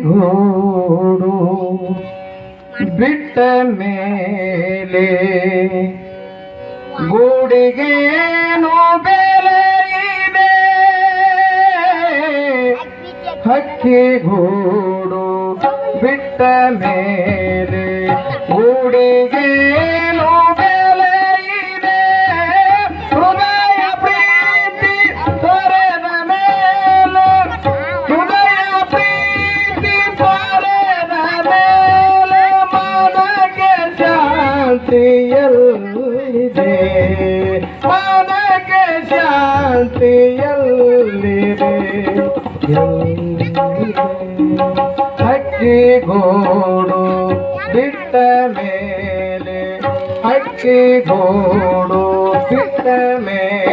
ಹಕ್ಕಿಗೂಡು ಬಿಟ್ಟ ಮೇಲೆ ಗೂಡಿಗೇನು ಹಕ್ಕಿ ಹಕ್ಕಿಗೂಡು ಬಿಟ್ಟ ಮೇಲೆ ಗೂಡಿಗೇನು ಬೆಲೆ ಇದೆ ಹೃದಯ ಪ್ರೀತಿ ತೊರೆದ ಮೇಲೆ ಹೃದಯ ಪ್ರೀತಿ ತೊರೆದ ಮೇಲೆ ಮನಕ್ಕೆ ಶಾಂತಿಯಲ್ಲಿದೆ ಮನಕ್ಕೆ ಶಾಂತಿಯಲ್ಲಿದೆ ಹಕ್ಕಿಗೋಡು ಬಿಟ್ಟ ಮೇಲೆ ಹಕ್ಕಿಗೋಡು ಬಿಟ್ಟ ಮೇಲೆ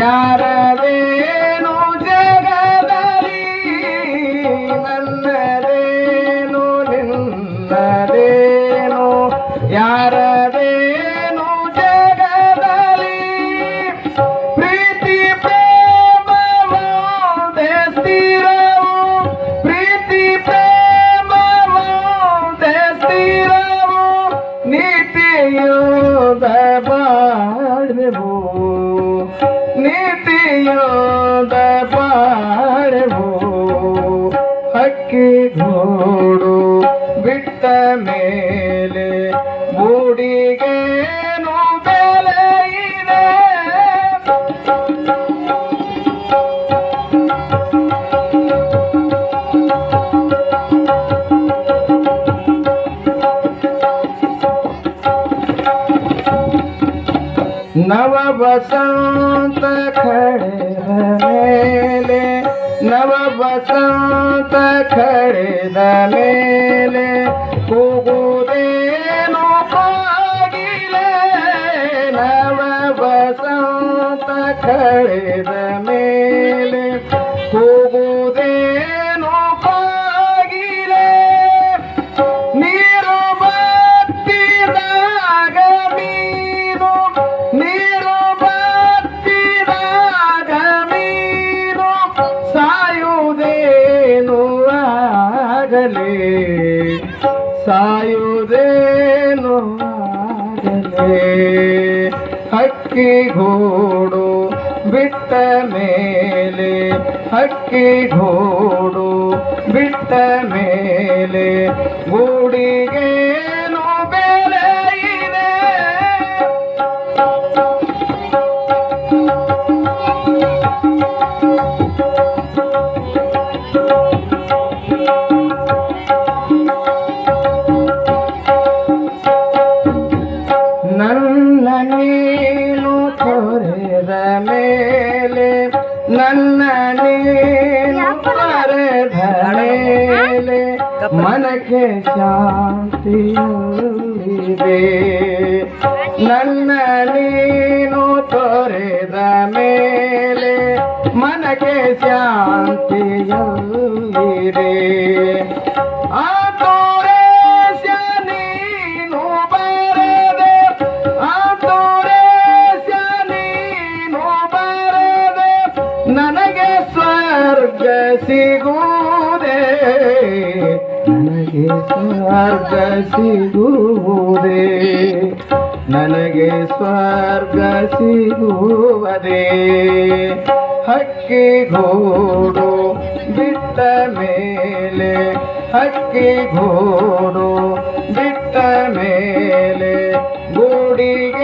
ಯಾರದೇನು ಜಗದಲ್ಲಿ ನನ್ನದೇನು ನಿನ್ನದೇನು ಯಾರದೇನು ನೀತಿಯೋದ ಹಕ್ಕಿ ಗೋಡು ಬಿಟ್ಟ ಮೇಲೆ ಬೂಡಿಗೇನು नव बसंत खड़े दमेले नव बसंत खड़े दमेले ಆಗಲೇ ಸಾಯುವುದೇನು ಆಗಲೇ. ಹಕ್ಕಿಗೂಡು ಬಿಟ್ಟ ಮೇಲೆ ಹಕ್ಕಿಗೂಡು ಬಿಟ್ಟ ಮೇಲೆ ಗೂಡಿಗೇನು ತೊರೆದ ಮೇಲೆ ನನ್ನ ನೀನು ತೊರೆದ ಮೇಲೆ ಮನಕ್ಕೆ ಶಾಂತಿಯಿದೆ ನನ್ನ ನೀನು ತೊರೆದ ಮೇಲೆ ಮನಕ್ಕೆ ಶಾಂತಿಯಿದೆ ನನಗೆ ಸ್ವರ್ಗ ಸಿಗುವುದೇ. ನನಗೆ ಸ್ವರ್ಗ ಸಿಗುವುದೇ. ನನಗೆ ಸ್ವರ್ಗ ಸಿಗುವುದೇ. ಹಕ್ಕಿಗೂಡು ಬಿಟ್ಟ ಮೇಲೆ ಹಕ್ಕಿಗೂಡು ಬಿಟ್ಟ ಮೇಲೆ ಗೂಡಿಗೇನು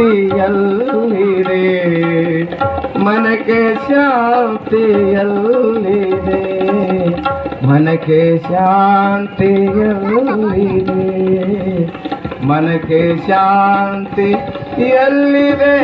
ಶಾಂತಿಯಲ್ಲಿದೆ ಮನಕ್ಕೆ ಶಾಂತಿಯಲ್ಲಿದೆ ಮನಕ್ಕೆ ಶಾಂತಿ ಎಲ್ಲಿದೆ ಮನಕ್ಕೆ ಶಾಂತಿ ಎಲ್ಲಿದೆ